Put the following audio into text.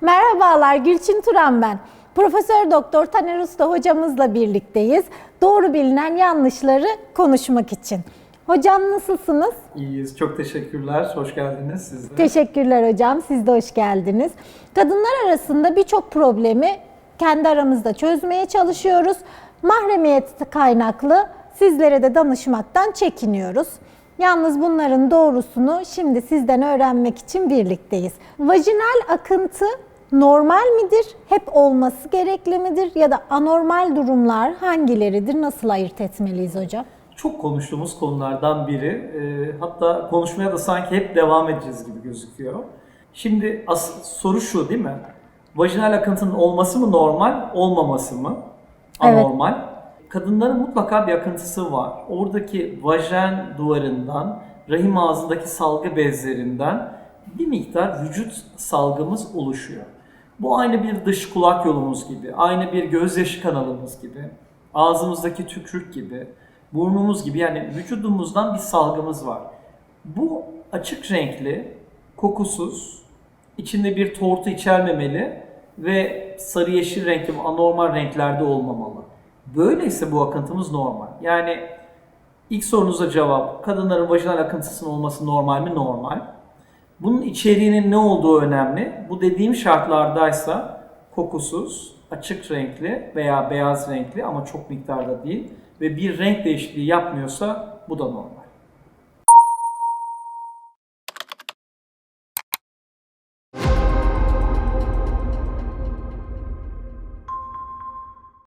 Merhabalar Gülçin Turan ben. Profesör Doktor Taner Usta hocamızla birlikteyiz. Doğru bilinen yanlışları konuşmak için. Hocam nasılsınız? İyiyiz. Çok teşekkürler. Hoş geldiniz siz de. Teşekkürler hocam. Siz de hoş geldiniz. Kadınlar arasında birçok problemi kendi aramızda çözmeye çalışıyoruz. Mahremiyet kaynaklı sizlere de danışmaktan çekiniyoruz. Yalnız bunların doğrusunu şimdi sizden öğrenmek için birlikteyiz. Vajinal akıntı normal midir? Hep olması gerekli midir? Ya da anormal durumlar hangileridir? Nasıl ayırt etmeliyiz hocam? Çok konuştuğumuz konulardan biri. Ee, hatta konuşmaya da sanki hep devam edeceğiz gibi gözüküyor. Şimdi soru şu değil mi? Vajinal akıntının olması mı normal, olmaması mı Evet. anormal? Kadınların mutlaka bir akıntısı var. Oradaki vajen duvarından, rahim ağzındaki salgı bezlerinden bir miktar vücut salgımız oluşuyor. Bu aynı bir dış kulak yolumuz gibi, aynı bir gözyaşı kanalımız gibi, ağzımızdaki tükürük gibi, burnumuz gibi yani vücudumuzdan bir salgımız var. Bu açık renkli, kokusuz, içinde bir tortu içermemeli ve sarı yeşil renkli anormal renklerde olmamalı. Böyleyse bu akıntımız normal. Yani ilk sorunuza cevap, kadınların vajinal akıntısının olması normal mi? Normal. Bunun içeriğinin ne olduğu önemli. Bu dediğim şartlardaysa kokusuz, açık renkli veya beyaz renkli ama çok miktarda değil ve bir renk değişikliği yapmıyorsa bu da normal.